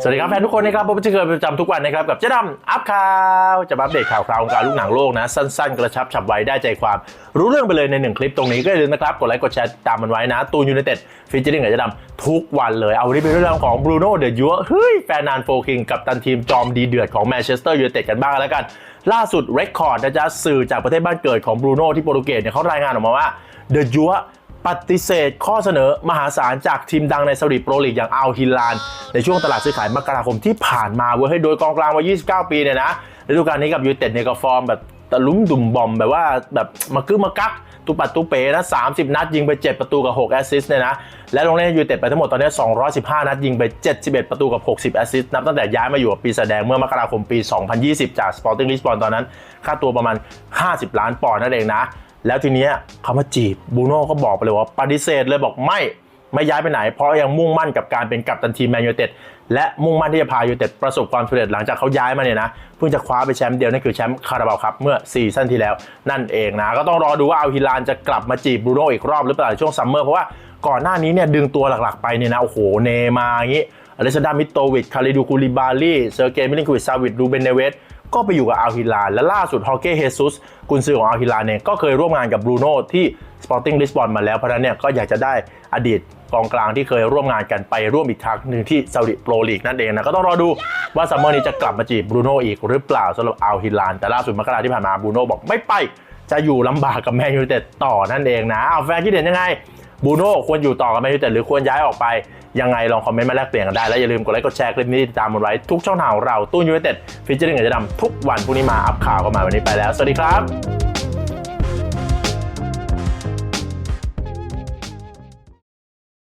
สวัสดีครับแฟนทุกคนนะครับผมจะเคยประจำทุกวันนะครับกับเจ๊ดำอัพข่าวจะอัปเดตข่าวคราววงการลูกหนังโลกนะ สั้นๆ กระชับฉับไวได้ใจความรู้เรื่องไปเลยในหนึ่งคลิปตรงนี้ก็อย่าลืมนะครับ กดไลค์กดแชร์ตามมันไว้นะตูนยูไนเต็ดฟีเจอริ่งกับเจ๊ดำทุกวันเลย เอาวันนี้เป็นเรื่องของบรูโน่เดอะยัวเฮ้ยแฟนนานโฟคิงกับตันทีมจอมดีเดือดของแมนเชสเตอร์ยูไนเต็ดกันบ้างแล้วกันล่าสุดเรคคอร์ดนะจ๊ะสื่อจากประเทศบ้านเกิดของบรูโน่ที่โปรตุเกสเนี่ยเขารายงานออกมาว่าเดอะยัว ปฏิเสธข้อเสนอมหาศาลจากทีมดังในซาอุดิโปรลีกอย่างอัลฮิลาน ในช่วงตลาดซื้อขายมกราคมที่ผ่านมาเว้ยให้โดยกองกลางวัย29 ปีเนี่ยนะฤดูกาลนี้กับยูเต็ดเนี่ยก็ฟอร์มแบบตะลุ่มดุ่มบอมแบบว่าแบบมากึ้มากักตุปัดตุเป๋นะ 30 นัดยิงไป 7 ประตูกับ 6 แอสซิสต์เนี่ยนะ และลงเล่นยูเต็ดไปทั้งหมดตอนนี้ 215 นัดยิงไป 71 ประตูกับ 60 แอสซิสต์นับตั้งแต่ย้ายมาอยู่กับปีแสดงเมื่อมกราคมปี 2020 จาก Sporting Lisbon ตอนนั้น ค่าตัวประมาณ 50 ล้านปอนด์นั่นเองนะ แล้วทีเนี้ยเขามาจีบบูโน่ก็บอกไปเลยว่าปฏิเสธเลยบอกไม่ไม่ย้ายไปไหน เพราะยังมุ่งมั่นกับการเป็นกัปตันทีมแมนยูเต็ดและมุ่งมั่นที่จะพายูเต็ดประสบความสำเร็จหลังจากเขาย้ายมาเนี่ยนะเพิ่งจะคว้าไปแชมป์เดียวนั่นคือแชมป์คาราบาวครับเมื่อซีซั่นที่แล้วนั่นเองนะก็ต้องรอดูว่าอัลฮิลานจะกลับมาจีบบูโน่อีกรอบหรือเปล่าในช่วงซัมเมอร์เพราะว่าก่อนหน้านี้เนี่ยดึงตัวหลักๆไปเนี่ยนะโอ้โหเนมาอย่างงี้อเลสซานดามิโตวิชคาริดูคูลิบาลีเซอร์เกย์มิลินควิชซาวิดรูเบนเนเวส ก็ไปอยู่กับอัลฮิลาและล่าสุดฮอเก้เฮซุสกุนซือของอัลฮิลาเนี่ยก็เคยร่วมงานกับบรูโน่ที่ Sporting Lisbon มาแล้วเพราะนั้นเนี่ยก็อยากจะได้อดีตกองกลางที่เคยร่วมงานกันไปร่วมอีกครั้งหนึ่งที่ซาอุดิโปรลีกนั่นเองนะก็ต้องรอดูว่าซัมเมอร์นี้จะกลับมาจีบบรูโน่อีกหรือเปล่าสำหรับอัลฮิลาแต่ล่าสุดมกราที่ผ่านมาบรูโน่บอกไม่ไป จะอยู่ลำบากกับแมนยูเต็ดต่อนั่นเองนะเอาแฟนคิดเห็นยังไง บูโน่ควรอยู่ต่อกับแมนยูไนเต็ดหรือควรย้ายออกไป ยังไงลองคอมเมนต์มาแลกเปลี่ยนกันได้ และอย่าลืมกดไลค์กดแชร์คลิปนี้ติดตามมันไว้ทุกช่องทางของเราตู้ยูไนเต็ดฟิชเจอริงกับจะดำทุกวันพรุ่งนี้มาอัพข่าวกันมาวันนี้ไปแล้ว สวัสดีครับ